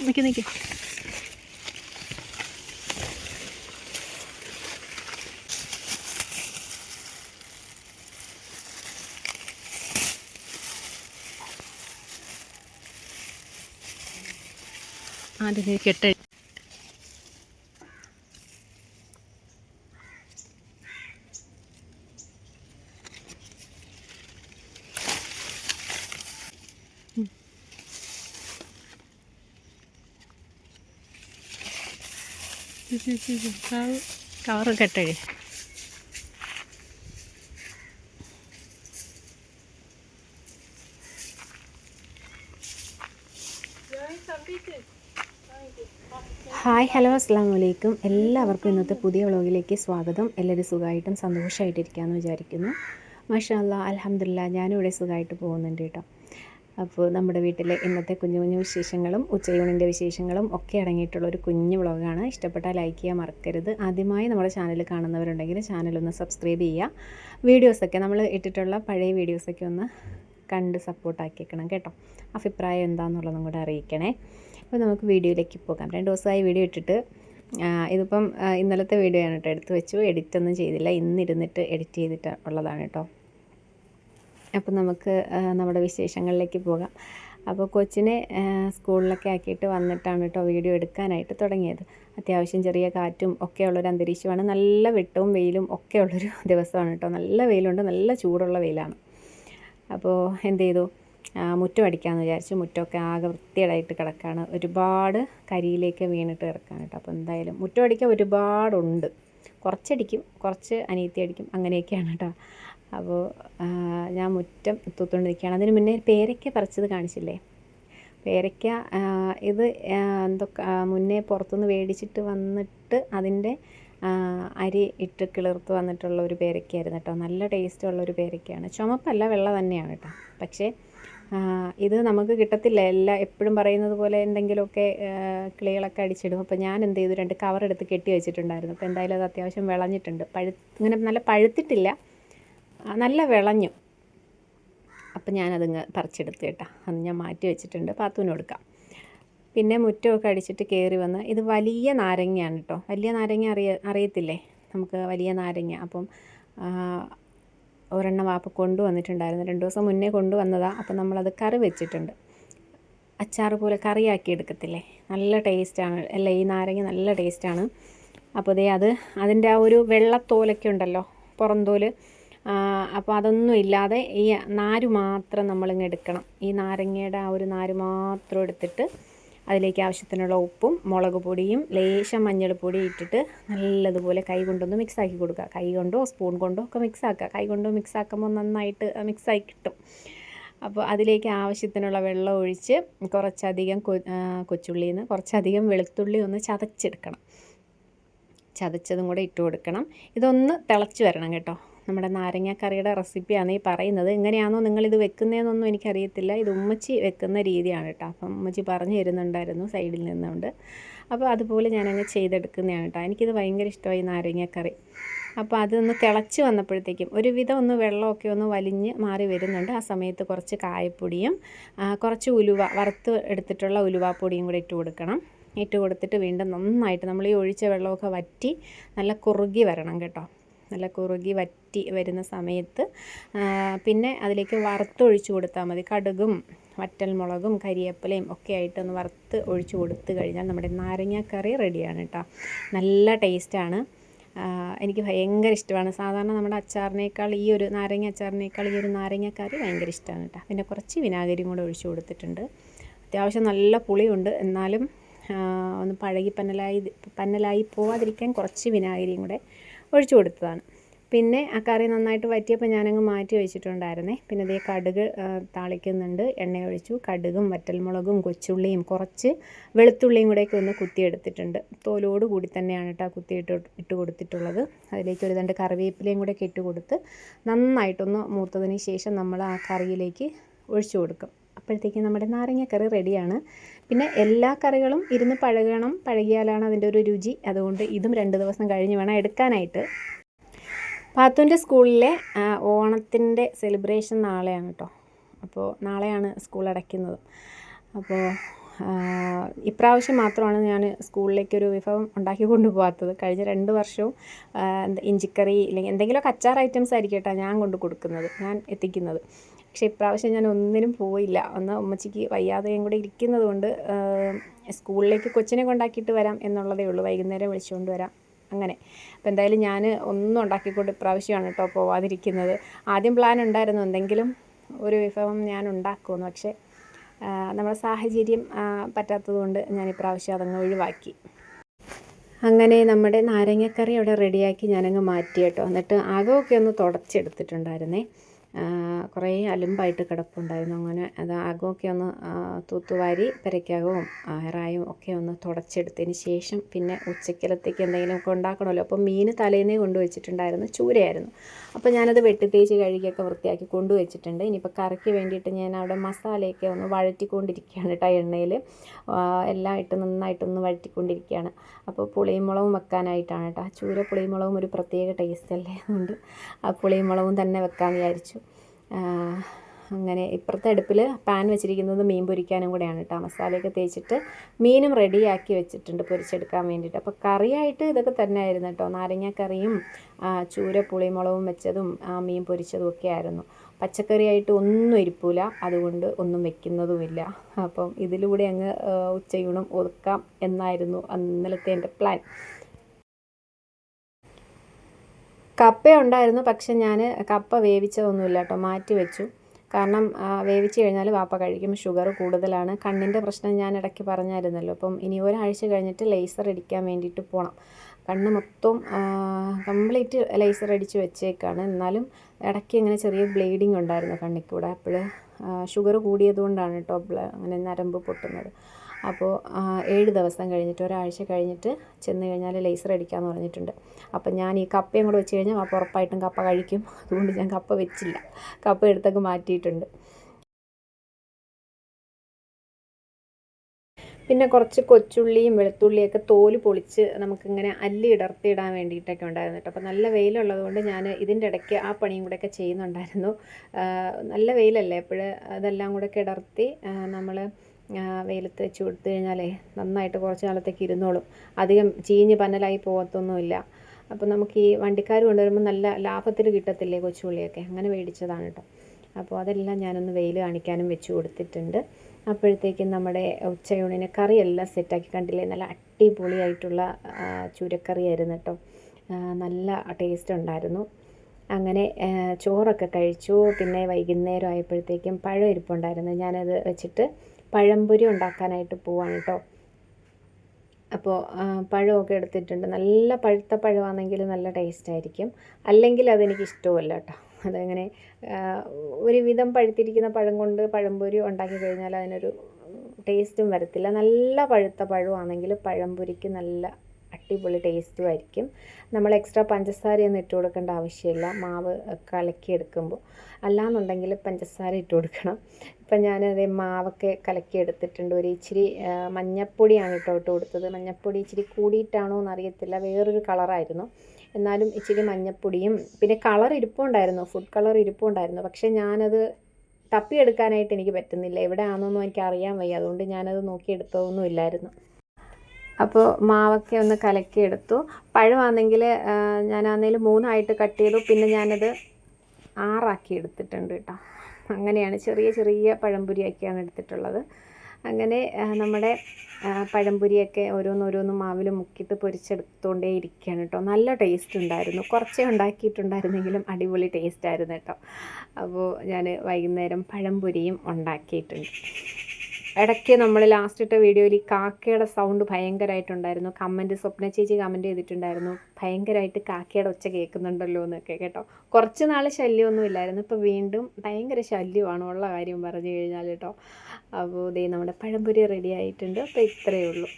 നിൽക്കി നിൽക്കി ആദ്യം കെട്ട കവറ് കെട്ടഴി ഹായ് ഹലോ അസ്സാം വലൈക്കും എല്ലാവർക്കും ഇന്നത്തെ പുതിയ വ്ളോഗിലേക്ക് സ്വാഗതം. എല്ലാവരും സുഖമായിട്ടും സന്തോഷമായിട്ടിരിക്കാമെന്ന് വിചാരിക്കുന്നു. മാഷാ അല്ലാ അലഹമില്ല ഞാനിവിടെ സുഖമായിട്ട് പോകുന്നുണ്ട് കേട്ടോ. അപ്പോൾ നമ്മുടെ വീട്ടിലെ ഇന്നത്തെ കുഞ്ഞു കുഞ്ഞു വിശേഷങ്ങളും ഉച്ചയൂണിന്റെ വിശേഷങ്ങളും ഒക്കെ അടങ്ങിയിട്ടുള്ള ഒരു കുഞ്ഞു വ്ളോഗാണ്. ഇഷ്ടപ്പെട്ടാൽ ലൈക്ക് ചെയ്യാൻ മറക്കരുത്. ആദ്യമായി നമ്മുടെ ചാനൽ കാണുന്നവരുണ്ടെങ്കിൽ ചാനലൊന്ന് സബ്സ്ക്രൈബ് ചെയ്യുക. വീഡിയോസൊക്കെ നമ്മൾ ഇട്ടിട്ടുള്ള പഴയ വീഡിയോസൊക്കെ ഒന്ന് കണ്ട് സപ്പോർട്ടാക്കിയേക്കണം കേട്ടോ. അഭിപ്രായം എന്താണെന്നുള്ളതും കൂടെ അറിയിക്കണേ. അപ്പോൾ നമുക്ക് വീഡിയോയിലേക്ക് പോകാം. രണ്ട് ദിവസമായി വീഡിയോ ഇട്ടിട്ട് ഇതിപ്പം ഇന്നലത്തെ വീഡിയോ ആണ് കേട്ടോ എടുത്ത് വെച്ചു. എഡിറ്റ് ഒന്നും ചെയ്തില്ല. ഇന്നിരുന്നിട്ട് എഡിറ്റ് ചെയ്തിട്ട് ഉള്ളതാണ് കേട്ടോ. അപ്പോൾ നമുക്ക് നമ്മുടെ വിശേഷങ്ങളിലേക്ക് പോകാം. അപ്പോൾ കൊച്ചിനെ സ്കൂളിലൊക്കെ ആക്കിയിട്ട് വന്നിട്ടാണ് കേട്ടോ വീഡിയോ എടുക്കാനായിട്ട് തുടങ്ങിയത്. അത്യാവശ്യം ചെറിയ കാറ്റും ഒക്കെ ഉള്ളൊരു അന്തരീക്ഷമാണ്. നല്ല വെട്ടവും വെയിലും ഒക്കെ ഉള്ളൊരു ദിവസമാണ് കേട്ടോ. നല്ല വെയിലുണ്ട്. നല്ല ചൂടുള്ള വെയിലാണ്. അപ്പോൾ എന്ത് ചെയ്തു? മുറ്റം അടിക്കാമെന്ന് വിചാരിച്ചു മുറ്റമൊക്കെ ആകെ വൃത്തിയേടായിട്ട് കിടക്കുകയാണ് ഒരുപാട് കരിയിലേക്ക് വീണിട്ട് കിടക്കുകയാണ് കേട്ടോ. അപ്പോൾ എന്തായാലും മുറ്റം അടിക്കാൻ ഒരുപാടുണ്ട്. കുറച്ചടിക്കും. കുറച്ച് അനിയത്തി അടിക്കും. അങ്ങനെയൊക്കെയാണ് കേട്ടോ. അപ്പോൾ ഞാൻ മുറ്റം തൂത്തുകൊണ്ടിരിക്കുകയാണ്. അതിന് മുന്നേ പേരയ്ക്ക പറിച്ചത് കാണിച്ചില്ലേ? പേരയ്ക്ക ഇത് എന്തൊക്കെ മുന്നേ പുറത്തുനിന്ന് മേടിച്ചിട്ട് വന്നിട്ട് അതിന്റെ അരി ഇട്ട് കിളിർത്ത് വന്നിട്ടുള്ള ഒരു പേരയ്ക്കായിരുന്നു കേട്ടോ. നല്ല ടേസ്റ്റ് ഉള്ള ഒരു പേരയ്ക്കയാണ്. ചുമപ്പല്ല വെള്ള തന്നെയാണ് കേട്ടോ. പക്ഷേ ഇത് നമുക്ക് കിട്ടത്തില്ല. എല്ലാം എപ്പോഴും പറയുന്നത് പോലെ എന്തെങ്കിലുമൊക്കെ കിളികളൊക്കെ അടിച്ചിടും. അപ്പോൾ ഞാൻ എന്ത് ചെയ്തു? രണ്ട് കവർ എടുത്ത് കെട്ടി വെച്ചിട്ടുണ്ടായിരുന്നു. അപ്പോൾ എന്തായാലും അത് അത്യാവശ്യം വിളഞ്ഞിട്ടുണ്ട്. പഴു ഇങ്ങനെ നല്ല പഴുത്തിട്ടില്ല. നല്ല വിളഞ്ഞു. അപ്പം ഞാനതിങ്ങ് പറിച്ചെടുത്ത് കേട്ടോ. അത് ഞാൻ മാറ്റി വെച്ചിട്ടുണ്ട്. പാത്തൂന് കൊടുക്കാം. പിന്നെ മുറ്റമൊക്കെ അടിച്ചിട്ട് കയറി വന്ന് ഇത് വലിയ നാരങ്ങയാണ് കേട്ടോ. വലിയ നാരങ്ങ അറിയ അറിയത്തില്ലേ? നമുക്ക് വലിയ നാരങ്ങ. അപ്പം ഒരെണ്ണം വാപ്പ കൊണ്ടുവന്നിട്ടുണ്ടായിരുന്നു. രണ്ട് ദിവസം മുന്നേ കൊണ്ടുവന്നതാണ് അപ്പം നമ്മളത് കറി വെച്ചിട്ടുണ്ട്. അച്ചാർ പോലെ കറിയാക്കി എടുക്കത്തില്ലേ? നല്ല ടേസ്റ്റാണ്. അല്ല ഈ നാരങ്ങ നല്ല ടേസ്റ്റാണ്. അപ്പോൾ ദേ അത് അതിന്റെ ആ ഒരു വെള്ളത്തോലൊക്കെ ഉണ്ടല്ലോ? പുറന്തോൽ. അപ്പോൾ അതൊന്നും ഇല്ലാതെ ഈ നാര് മാത്രം നമ്മളിങ്ങ് എടുക്കണം. ഈ നാരങ്ങയുടെ ആ ഒരു നാര് മാത്രം എടുത്തിട്ട് അതിലേക്ക് ആവശ്യത്തിനുള്ള ഉപ്പും മുളക് പൊടിയും ലേശം മഞ്ഞൾപ്പൊടി ഇട്ടിട്ട് നല്ലതുപോലെ കൈ കൊണ്ടൊന്ന് മിക്സാക്കി കൊടുക്കുക. കൈ കൊണ്ടോ സ്പൂൺ കൊണ്ടോ ഒക്കെ മിക്സാക്കുക കൈ കൊണ്ടോ മിക്സാക്കുമ്പോൾ നന്നായിട്ട് മിക്സായി കിട്ടും. അപ്പോൾ അതിലേക്ക് ആവശ്യത്തിനുള്ള വെള്ളം ഒഴിച്ച് കുറച്ചധികം കൊച്ചുള്ളിയിൽ നിന്ന് കുറച്ചധികം വെളുത്തുള്ളി ഒന്ന് ചതച്ചെടുക്കണം. ചതച്ചതും കൂടെ ഇട്ട് കൊടുക്കണം. ഇതൊന്ന് തിളച്ച് വരണം കേട്ടോ. നമ്മുടെ നാരങ്ങാക്കറിയുടെ റെസിപ്പിയാണ് ഈ പറയുന്നത്. എങ്ങനെയാണോ നിങ്ങളിത് വെക്കുന്നതെന്നൊന്നും എനിക്കറിയത്തില്ല. ഇത് ഉമ്മച്ചി വെക്കുന്ന രീതിയാണ് കേട്ടോ. അപ്പം ഉമ്മച്ചി പറഞ്ഞു തരുന്നുണ്ടായിരുന്നു സൈഡിൽ നിന്നുകൊണ്ട്. അപ്പോൾ അതുപോലെ ഞാനങ്ങ് ചെയ്തെടുക്കുന്നതാണ് കേട്ടോ. എനിക്കിത് ഭയങ്കര ഇഷ്ടമായി നാരങ്ങാക്കറി. അപ്പോൾ അതൊന്ന് തിളച്ച് വന്നപ്പോഴത്തേക്കും ഒരുവിധം ഒന്ന് വെള്ളമൊക്കെ ഒന്ന് വലിഞ്ഞ് മാറി വരുന്നുണ്ട്. ആ സമയത്ത് കുറച്ച് കായപ്പൊടിയും കുറച്ച് ഉലുവ വറുത്ത് എടുത്തിട്ടുള്ള ഉലുവാപ്പൊടിയും കൂടെ ഇട്ട് കൊടുക്കണം. ഇട്ട് കൊടുത്തിട്ട് വീണ്ടും നന്നായിട്ട് നമ്മൾ ഈ ഒഴിച്ച വെള്ളമൊക്കെ വറ്റി നല്ല കുറുകി വരണം കേട്ടോ. നല്ല കുറുകി വറ്റി വരുന്ന സമയത്ത് പിന്നെ അതിലേക്ക് വറുത്തൊഴിച്ച് കൊടുത്താൽ മതി. കടുകും വറ്റൽമുളകും കരിയേപ്പിലയും ഒക്കെ ആയിട്ടൊന്ന് വറുത്ത് ഒഴിച്ചു കൊടുത്തു കഴിഞ്ഞാൽ നമ്മുടെ നാരങ്ങാക്കറി റെഡിയാണ് കേട്ടോ. നല്ല ടേസ്റ്റാണ്. എനിക്ക് ഭയങ്കര ഇഷ്ടമാണ്. സാധാരണ നമ്മുടെ അച്ചാറിനേക്കാൾ ഈ ഒരു നാരങ്ങ അച്ചാറിനേക്കാൾ ഈ ഒരു നാരങ്ങാക്കറി ഭയങ്കര ഇഷ്ടമാണ് കേട്ടോ. പിന്നെ കുറച്ച് വിനാഗിരിയും കൂടെ ഒഴിച്ചു കൊടുത്തിട്ടുണ്ട്. അത്യാവശ്യം നല്ല പുളിയുണ്ട്. എന്നാലും ഒന്ന് പഴകി പന്നലായി പന്നലായി പോവാതിരിക്കാൻ കുറച്ച് വിനാഗിരിയും കൂടെ ഒഴിച്ചു കൊടുത്തതാണ്. പിന്നെ ആ കറി നന്നായിട്ട് വറ്റിയപ്പോൾ ഞാനങ്ങ് മാറ്റി വെച്ചിട്ടുണ്ടായിരുന്നേ. പിന്നെ അതേ കടുക് താളിക്കുന്നുണ്ട്. എണ്ണ ഒഴിച്ചു. കടുകും വറ്റൽമുളകും കൊച്ചുള്ളിയും കുറച്ച് വെളുത്തുള്ളിയും കൂടെയൊക്കെ ഒന്ന് കുത്തിയെടുത്തിട്ടുണ്ട്. തോലോട് കൂടി തന്നെയാണ് കേട്ടോ കുത്തിയിട്ട് ഇട്ട് കൊടുത്തിട്ടുള്ളത്. അതിലേക്ക് ഒരു രണ്ട് കറിവേപ്പിലയും കൂടെയൊക്കെ ഇട്ട് കൊടുത്ത് നന്നായിട്ടൊന്ന് മൂത്തതിന് ശേഷം നമ്മൾ ആ കറിയിലേക്ക് ഒഴിച്ചു കൊടുക്കും. അപ്പോഴത്തേക്കും നമ്മുടെ നാരങ്ങക്കറി റെഡിയാണ്. പിന്നെ എല്ലാ കറികളും ഇരുന്ന് പഴകണം. പഴകിയാലാണ് അതിന്റെ ഒരു രുചി. അതുകൊണ്ട് ഇതും രണ്ട് ദിവസം കഴിഞ്ഞ് വേണം എടുക്കാനായിട്ട്. പാത്തുവിന്റെ സ്കൂളിലെ ഓണത്തിന്റെ സെലിബ്രേഷൻ നാളെയാണ് കേട്ടോ അപ്പോൾ നാളെയാണ് സ്കൂൾ അടയ്ക്കുന്നത്. അപ്പോൾ ഇപ്രാവശ്യം മാത്രമാണ് ഞാൻ സ്കൂളിലേക്കൊരു വിഭവം ഉണ്ടാക്കി കൊണ്ടുപോകാത്തത്. കഴിഞ്ഞ രണ്ട് വർഷവും ഇഞ്ചിക്കറി ഇല്ലെങ്കിൽ എന്തെങ്കിലുമൊക്കെ അച്ചാർ ഐറ്റംസ് ആയിരിക്കും കേട്ടോ ഞാൻ കൊണ്ട് കൊടുക്കുന്നത്. ഞാൻ എത്തിക്കുന്നത്. പക്ഷേ ഇപ്രാവശ്യം ഞാൻ ഒന്നിനും പോയില്ല. ഒന്ന് ഉമ്മച്ചിക്ക് വയ്യാതെയും കൂടെ ഇരിക്കുന്നത് കൊണ്ട് സ്കൂളിലേക്ക് കൊച്ചിനെ കൊണ്ടാക്കിയിട്ട് വരാം എന്നുള്ളതേ ഉള്ളൂ. വൈകുന്നേരം വിളിച്ചുകൊണ്ട് വരാം. അങ്ങനെ. അപ്പോൾ എന്തായാലും ഞാൻ ഒന്നും ഉണ്ടാക്കിക്കൊണ്ട് ഇപ്രാവശ്യമാണ് കേട്ടോ പോവാതിരിക്കുന്നത്. ആദ്യം പ്ലാൻ ഉണ്ടായിരുന്നു എന്തെങ്കിലും ഒരു വിഭവം ഞാൻ ഉണ്ടാക്കുമെന്ന്. പക്ഷേ നമ്മുടെ സാഹചര്യം പറ്റാത്തതുകൊണ്ട് ഞാൻ ഇപ്രാവശ്യം അതങ്ങ് ഒഴിവാക്കി. അങ്ങനെ നമ്മുടെ നാരങ്ങക്കറി അവിടെ റെഡിയാക്കി ഞാനങ്ങ് മാറ്റി കേട്ടോ എന്നിട്ട് അകമൊക്കെ ഒന്ന് തുടച്ചെടുത്തിട്ടുണ്ടായിരുന്നേ. കുറേ അലുമ്പായിട്ട് കിടപ്പുണ്ടായിരുന്നു. അങ്ങനെ അത് അകമൊക്കെ ഒന്ന് തൂത്തുവാരി പെരയ്ക്കകവും അയറായും ഒക്കെ ഒന്ന് തുടച്ചെടുത്തതിന് ശേഷം പിന്നെ ഉച്ചക്കലത്തേക്ക് എന്തെങ്കിലുമൊക്കെ ഉണ്ടാക്കണമല്ലോ. അപ്പോൾ മീൻ തലേന്നേ കൊണ്ടുവച്ചിട്ടുണ്ടായിരുന്നു. ചൂരയായിരുന്നു. അപ്പോൾ ഞാനത് വെട്ടിത്തേച്ച് കഴുകിയൊക്കെ വൃത്തിയാക്കി കൊണ്ടുവച്ചിട്ടുണ്ട്. ഇനിയിപ്പോൾ കറിക്ക് വേണ്ടിയിട്ട് ഞാൻ അവിടെ മസാലയൊക്കെ ഒന്ന് വഴറ്റിക്കൊണ്ടിരിക്കുകയാണ് കേട്ടോ എണ്ണയിൽ. എല്ലാം ഇട്ട് നന്നായിട്ടൊന്ന് വഴറ്റിക്കൊണ്ടിരിക്കുകയാണ്. അപ്പോൾ പുളിയും മുളകും വെക്കാനായിട്ടാണ് കേട്ടോ. ചൂര പുളിയും മുളകും ഒരു പ്രത്യേക ടേസ്റ്റ് അല്ലേ? അതുകൊണ്ട് ആ പുളിയും മുളകും തന്നെ വെക്കാൻ വിചാരിച്ചു. അങ്ങനെ ഇപ്പുറത്തെ അടുപ്പിൽ പാൻ വെച്ചിരിക്കുന്നത് മീൻ പൊരിക്കാനും കൂടെയാണ് കേട്ടോ മസാലയൊക്കെ തേച്ചിട്ട് മീനും റെഡിയാക്കി വെച്ചിട്ടുണ്ട് പൊരിച്ചെടുക്കാൻ വേണ്ടിയിട്ട്. അപ്പോൾ കറിയായിട്ട് ഇതൊക്കെ തന്നെ ആയിരുന്നു കേട്ടോ നാരങ്ങാക്കറിയും ചൂര പുളിമുളകും വെച്ചതും ആ മീൻ പൊരിച്ചതും ഒക്കെ ആയിരുന്നു. പച്ചക്കറിയായിട്ട് ഒന്നും ഇരിപ്പില്ല അതുകൊണ്ട് ഒന്നും വെക്കുന്നതുമില്ല. അപ്പം ഇതിലൂടെ അങ്ങ് ഉച്ചയൂണും ഒതുക്കാം എന്നായിരുന്നു ഇന്നലത്തെ എന്റെ പ്ലാൻ. കപ്പ ഉണ്ടായിരുന്നു പക്ഷെ ഞാൻ കപ്പ വേവിച്ചതൊന്നുമില്ല കേട്ടോ മാറ്റി വെച്ചു. കാരണം വേവിച്ച് കഴിഞ്ഞാൽ വാപ്പ കഴിക്കും ഷുഗർ കൂടുതലാണ്. കണ്ണിന്റെ പ്രശ്നം ഞാൻ ഇടയ്ക്ക് പറഞ്ഞായിരുന്നല്ലോ അപ്പം ഇനി ഒരാഴ്ച കഴിഞ്ഞിട്ട് ലേസർ അടിക്കാൻ വേണ്ടിയിട്ട് പോകണം കണ്ണ് മൊത്തം കംപ്ലീറ്റ് ലേസർ അടിച്ച് വെച്ചേക്കാണ്. എന്നാലും ഇടയ്ക്ക് ഇങ്ങനെ ചെറിയ ബ്ലീഡിങ് ഉണ്ടായിരുന്നു കണ്ണിക്കൂടെ. അപ്പോൾ ഷുഗർ കൂടിയതുകൊണ്ടാണ് കേട്ടോ അങ്ങനെ നരമ്പ് പൊട്ടുന്നത്. അപ്പോൾ ഏഴ് ദിവസം കഴിഞ്ഞിട്ട് ഒരാഴ്ച കഴിഞ്ഞിട്ട് ചെന്ന് കഴിഞ്ഞാൽ ലേസർ അടിക്കാമെന്ന് പറഞ്ഞിട്ടുണ്ട്. അപ്പം ഞാൻ ഈ കപ്പയും കൂടെ വെച്ച് കഴിഞ്ഞാൽ അപ്പോൾ ഉറപ്പായിട്ടും കപ്പ കഴിക്കും. അതുകൊണ്ട് ഞാൻ കപ്പ വെച്ചില്ല. കപ്പ എടുത്തൊക്കെ മാറ്റിയിട്ടുണ്ട്. പിന്നെ കുറച്ച് കൊച്ചുള്ളിയും വെളുത്തുള്ളിയൊക്കെ തോൽ പൊളിച്ച് നമുക്കിങ്ങനെ അല്ലി ഇടർത്തിയിടാൻ വേണ്ടിയിട്ടൊക്കെ ഉണ്ടായിരുന്നു കേട്ടോ. അപ്പോൾ നല്ല വെയിലുള്ളത് കൊണ്ട് ഞാൻ ഇതിന്റെ ഇടയ്ക്ക് ആ പണിയും കൂടെയൊക്കെ ചെയ്യുന്നുണ്ടായിരുന്നു. നല്ല വെയിലല്ലേ? അപ്പോൾ അതെല്ലാം കൂടെ ഇടർത്തി നമ്മൾ വെയിലത്ത് വെച്ച് കൊടുത്തു കഴിഞ്ഞാലേ നന്നായിട്ട് കുറച്ച് നാളത്തേക്ക് ഇരുന്നോളും. അധികം ചീഞ്ഞ് പന്നലായി പോകത്തൊന്നുമില്ല. അപ്പോൾ നമുക്ക് ഈ വണ്ടിക്കാർ കൊണ്ടുവരുമ്പോൾ നല്ല ലാഭത്തിൽ കിട്ടത്തില്ലേ കൊച്ചുള്ളിയൊക്കെ അങ്ങനെ മേടിച്ചതാണ് കേട്ടോ. അപ്പോൾ അതെല്ലാം ഞാനൊന്ന് വെയിൽ കാണിക്കാനും വെച്ച് കൊടുത്തിട്ടുണ്ട്. അപ്പോഴത്തേക്കും നമ്മുടെ ഉച്ചയൂണിന് കറിയെല്ലാം സെറ്റാക്കി. കണ്ടില്ലേ? നല്ല അടിപൊളിയായിട്ടുള്ള ചുരക്കറിയായിരുന്നു കേട്ടോ. നല്ല ടേസ്റ്റ് ഉണ്ടായിരുന്നു. അങ്ങനെ ചോറൊക്കെ കഴിച്ചു. പിന്നെ വൈകുന്നേരം ആയപ്പോഴത്തേക്കും പഴം ഇരിപ്പുണ്ടായിരുന്നു. ഞാനത് വെച്ചിട്ട് പഴംപൊരി ഉണ്ടാക്കാനായിട്ട് പോവാണ് കേട്ടോ അപ്പോൾ പഴമൊക്കെ എടുത്തിട്ടുണ്ട്. നല്ല പഴുത്ത പഴമാണെങ്കിൽ നല്ല ടേസ്റ്റ് ആയിരിക്കും. അല്ലെങ്കിൽ അതെനിക്ക് ഇഷ്ടമല്ല കേട്ടോ അതങ്ങനെ ഒരുവിധം പഴുത്തിരിക്കുന്ന പഴം കൊണ്ട് പഴംപൊരി ഉണ്ടാക്കി കഴിഞ്ഞാൽ അതിനൊരു ടേസ്റ്റും വരത്തില്ല. നല്ല പഴുത്ത പഴമാണെങ്കിൽ പഴംപൊരിക്ക് നല്ല അടിപൊളി ടേസ്റ്റും ആയിരിക്കും. നമ്മൾ എക്സ്ട്രാ പഞ്ചസാരയൊന്നും ഇട്ട് കൊടുക്കേണ്ട ആവശ്യമില്ല. മാവ് കലക്കി എടുക്കുമ്പോൾ. അല്ലാന്നുണ്ടെങ്കിൽ പഞ്ചസാര ഇട്ട് കൊടുക്കണം. ഇപ്പം ഞാനത് മാവൊക്കെ കലക്കി എടുത്തിട്ടുണ്ട്. ഒരു ഇച്ചിരി മഞ്ഞപ്പൊടിയാണ് കേട്ടോ ഇട്ട് കൊടുത്തത്. മഞ്ഞപ്പൊടി ഇച്ചിരി കൂടിയിട്ടാണോ എന്നറിയത്തില്ല. വേറൊരു കളറായിരുന്നു. എന്നാലും ഇച്ചിരി മഞ്ഞപ്പൊടിയും പിന്നെ കളർ ഇരിപ്പുണ്ടായിരുന്നു. ഫുഡ് കളർ ഇരിപ്പുണ്ടായിരുന്നു. പക്ഷേ ഞാനത് തപ്പിയെടുക്കാനായിട്ട് എനിക്ക് പറ്റുന്നില്ല. എവിടെ ആണെന്നൊന്നും എനിക്ക് അറിയാൻ വയ്യ. അതുകൊണ്ട് ഞാനത് നോക്കിയെടുത്തതൊന്നും ഇല്ലായിരുന്നു അപ്പോൾ മാവൊക്കെ ഒന്ന് കലക്കിയെടുത്തു പഴമാണെങ്കിൽ ഞാനാണെങ്കിൽ മൂന്നായിട്ട് കട്ട് ചെയ്തു. പിന്നെ ഞാനത് ആറാക്കി എടുത്തിട്ടുണ്ട് കേട്ടോ. അങ്ങനെയാണ് ചെറിയ ചെറിയ പഴംപൊരിയൊക്കെയാണ് എടുത്തിട്ടുള്ളത്. അങ്ങനെ നമ്മുടെ പഴംപൊരിയൊക്കെ ഓരോന്നോരോന്ന് മാവിൽ മുക്കിയിട്ട് പൊരിച്ചെടുത്തുകൊണ്ടേ ഇരിക്കുകയാണ് കേട്ടോ. നല്ല ടേസ്റ്റ് ഉണ്ടായിരുന്നു. കുറച്ചേ ഉണ്ടാക്കിയിട്ടുണ്ടായിരുന്നെങ്കിലും അടിപൊളി ടേസ്റ്റ് ആയിരുന്നു കേട്ടോ. അപ്പോൾ ഞാൻ വൈകുന്നേരം പഴംപൊരിയും ഉണ്ടാക്കിയിട്ടുണ്ട്. ഇടയ്ക്ക് നമ്മൾ ലാസ്റ്റ് ഇട്ട വീഡിയോയിൽ ഈ കാക്കയുടെ സൗണ്ട് ഭയങ്കരമായിട്ടുണ്ടായിരുന്നു കമന്റ് സ്വപ്ന ചേച്ചി കമന്റ് ചെയ്തിട്ടുണ്ടായിരുന്നു. ഭയങ്കരമായിട്ട് കാക്കയുടെ ഒച്ച കേൾക്കുന്നുണ്ടല്ലോ എന്നൊക്കെ കേട്ടോ. കുറച്ച് നാൾ ശല്യമൊന്നും ഇല്ലായിരുന്നു. ഇപ്പോൾ വീണ്ടും ഭയങ്കര ശല്യമാണ് ഉള്ള കാര്യം പറഞ്ഞു കഴിഞ്ഞാൽ കേട്ടോ. അപ്പോൾ ഇതേ നമ്മുടെ പഴംപൊരി റെഡി ആയിട്ടുണ്ട്. അപ്പോൾ ഇത്രയേ ഉള്ളൂ.